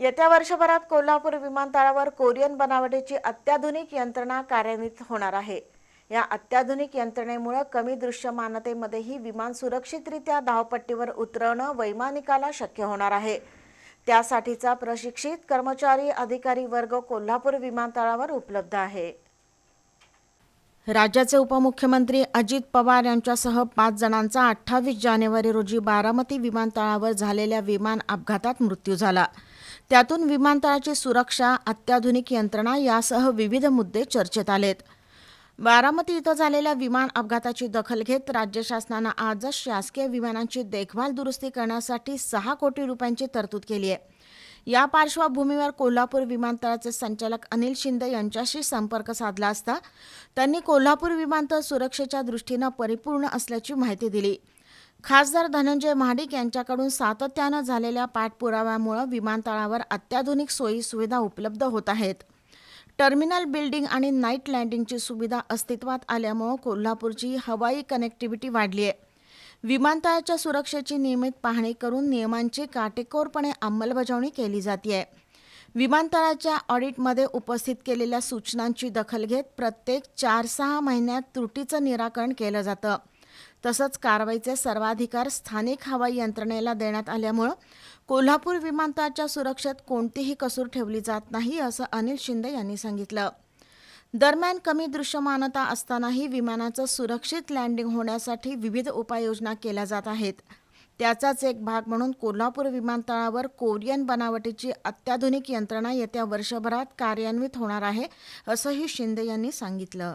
येत्या वर्षभरात कोल्हापूर विमानतळावर कोरियन बनावटीची अत्याधुनिक यंत्रणा कार्यान्वित होणार आहे. या अत्याधुनिक यंत्रणेमुळे कमी दृश्यमानतेमध्येही विमान सुरक्षितरित्या धावपट्टीवर उतरवणं वैमानिकाला शक्य होणार आहे. त्यासाठीचा प्रशिक्षित कर्मचारी अधिकारी वर्ग कोल्हापूर विमानतळावर उपलब्ध आहे. राज्याचे उपमुख्यमंत्री अजित पवार यांच्यासह पाच जणांचा अठ्ठावीस जानेवारी रोजी बारामती विमानतळावर झालेल्या विमान अपघातात मृत्यू झाला. त्यातून विमानतळाची सुरक्षा अत्याधुनिक यंत्रणा यासह विविध मुद्दे चर्चेत आलेत. बारामती इथं झालेल्या विमान अपघाताची दखल घेत राज्य शासनानं आजच शासकीय विमानांची देखभाल दुरुस्ती करण्यासाठी सहा कोटी रुपयांची तरतूद केली आहे. या पार्श्वभूमीवर कोल्हापूर विमानतळाचे संचालक अनिल शिंदे यांच्याशी संपर्क साधला असता त्यांनी कोल्हापूर विमानतळ सुरक्षेच्या दृष्टीनं परिपूर्ण असल्याची माहिती दिली. खासदार धनंजय महाडिक यांच्याकडून सातत्यानं झालेल्या पाठपुराव्यामुळे विमानतळावर अत्याधुनिक सोयी सुविधा उपलब्ध होत आहेत. टर्मिनल बिल्डिंग आणि नाईट लँडिंगची सुविधा अस्तित्वात आल्यामुळं कोल्हापूरची हवाई कनेक्टिव्हिटी वाढली आहे. विमानतळाच्या सुरक्षेची नियमित पाहणी करून नियमांची काटेकोरपणे अंमलबजावणी केली जाते विमानतळाच्या ऑडिटमध्ये उपस्थित केलेल्या सूचनांची दखल घेत प्रत्येक चार सहा महिन्यात त्रुटीचं निराकरण केलं जातं. तसंच कारवाईचे सर्वाधिकार स्थानिक हवाई यंत्रणेला देण्यात आल्यामुळं कोल्हापूर विमानतळाच्या सुरक्षेत कोणतीही कसूर ठेवली जात नाही असं अनिल शिंदे यांनी सांगितलं. दरम्यान कमी दृश्यमानता असतानाही विमानाचं सुरक्षित लँडिंग होण्यासाठी विविध उपाययोजना केल्या जात आहेत. त्याचाच एक भाग म्हणून कोल्हापूर विमानतळावर कोरियन बनावटीची अत्याधुनिक यंत्रणा येत्या वर्षभरात कार्यान्वित होणार आहे असंही शिंदे यांनी सांगितलं.